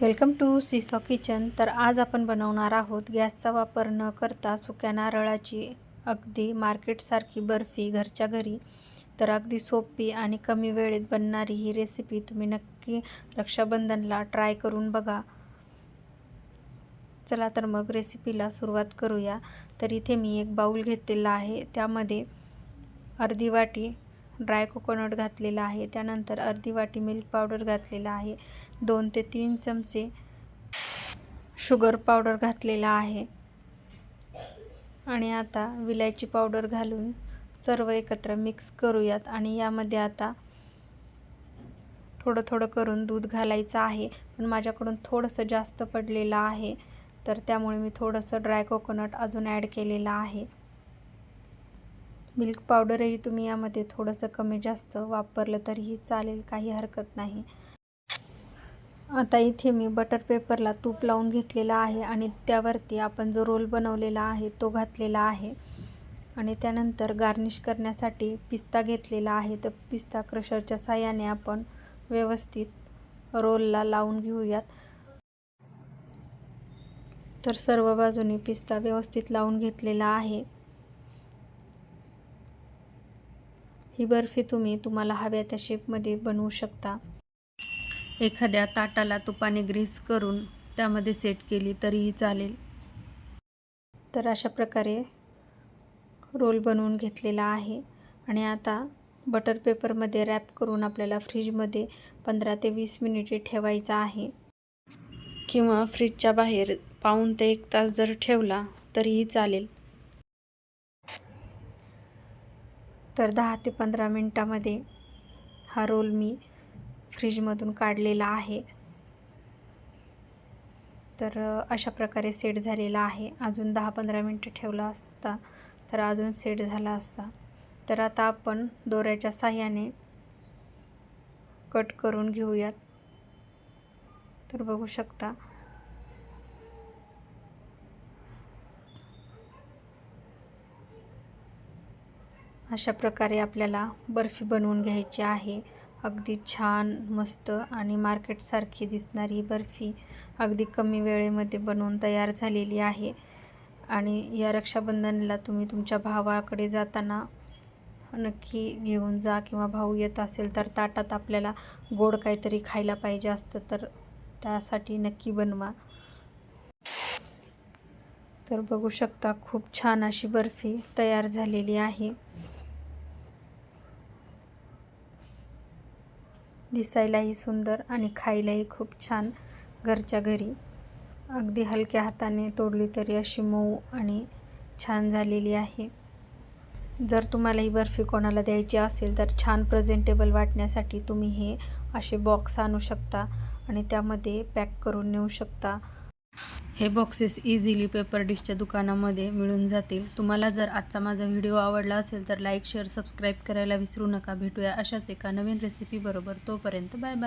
Welcome to seesaw kitchen. तर आज आपण बनवणार आहोत गॅसचा वापर न करता सुक्या नारळाची अगदी मार्केटसारखी बर्फी घरच्या घरी. तर अगदी सोपी आणि कमी वेळेत बनणारी ही रेसिपी तुम्ही नक्की रक्षाबंधनला ट्राय करून बघा. चला तर मग रेसिपीला सुरुवात करूया. तर इथे मी एक बाऊल घेतलेला आहे. त्यामध्ये अर्धी वाटी ड्राय कोकोनट घातलेला आहे. त्यानंतर अर्धी वाटी मिल्क पावडर घातलेला आहे. दोन ते तीन चमचे शुगर पावडर घातलेला आहे. आणि आता विलायची पावडर घालून सर्व एकत्र मिक्स करूयात. आणि यामध्ये आता थोडं थोडं करून दूध घालायचं आहे. पण माझ्याकडून थोडंसं जास्त पडलेलं आहे. तर त्यामुळे मी थोडंसं ड्राय कोकोनट अजून ॲड केलेलं आहे. मिल्क पावडरही तुम्ही यामध्ये थोडंसं कमी जास्त वापरलं तरीही चालेल काही हरकत नाही. आता इथे मी बटर पेपरला तूप लावून घेतलेला आहे आणि त्यावरती आपण जो रोल बनवलेला आहे तो घातलेला आहे. आणि त्यानंतर गार्निश करण्यासाठी पिस्ता घेतलेला आहे. तर पिस्ता क्रशरच्या साह्याने आपण व्यवस्थित रोलला लावून घेऊयात. तर सर्व बाजूने पिस्ता व्यवस्थित लावून घेतलेला आहे. ही बर्फी तुम्ही तुम्हाला हव्या त्या शेपमध्ये बनवू शकता. एखाद्या ताटाला तुपाने ग्रीस करून त्यामध्ये सेट केली तरीही चालेल. तर अशा प्रकारे रोल बनवून घेतलेला आहे. आणि आता बटर पेपरमध्ये रॅप करून आपल्याला फ्रीजमध्ये पंधरा ते वीस मिनिटे ठेवायचा आहे. किंवा फ्रीजच्या बाहेर पाहून ते एक तास जर ठेवला तरीही चालेल. तर दहा ते पंधरा मिनटामध्ये हा रोल मी फ्रीजमधून काढलेला आहे. तर अशा प्रकारे सेट झालेला आहे. अजून दहा पंधरा मिनटं ठेवला असता तर अजून सेट झाला असता. तर आता आपण दोऱ्याच्या साह्याने कट करून घेऊयात. तर बघू शकता अशा प्रकारे आपल्याला बर्फी बनवून घ्यायची आहे. अगदी छान मस्त आणि मार्केटसारखी दिसणारी बर्फी अगदी कमी वेळेमध्ये बनवून तयार झालेली आहे. आणि या रक्षाबंधनला तुम्ही तुमच्या भावाकडे जाताना नक्की घेऊन जा किंवा भाऊ येत असेल तर ताटात आपल्याला गोड काहीतरी खायला पाहिजे असतं तर त्यासाठी नक्की बनवा. तर बघू शकता खूप छान अशी बर्फी तयार झालेली आहे. दिसायलाही सुंदर आणि खायलाही खूप छान घरच्या घरी. अगदी हलक्या हाताने तोडली तरी अशी मऊ आणि छान झालेली आहे. जर तुम्हाला ही बर्फी कोणाला द्यायची असेल तर छान प्रेझेंटेबल वाटण्यासाठी तुम्ही हे असे बॉक्स आणू शकता आणि त्यामध्ये पॅक करून नेऊ शकता. हे बॉक्सेस इझिली पेपर डिशच्या दुकानामध्ये मिळून जातील. तुम्हाला जर आजचा माझा व्हिडिओ आवडला असेल तर लाईक शेअर सबस्क्राईब करायला विसरू नका. भेटूया अशाच एका नवीन रेसिपीबरोबर तोपर्यंत बाय बाय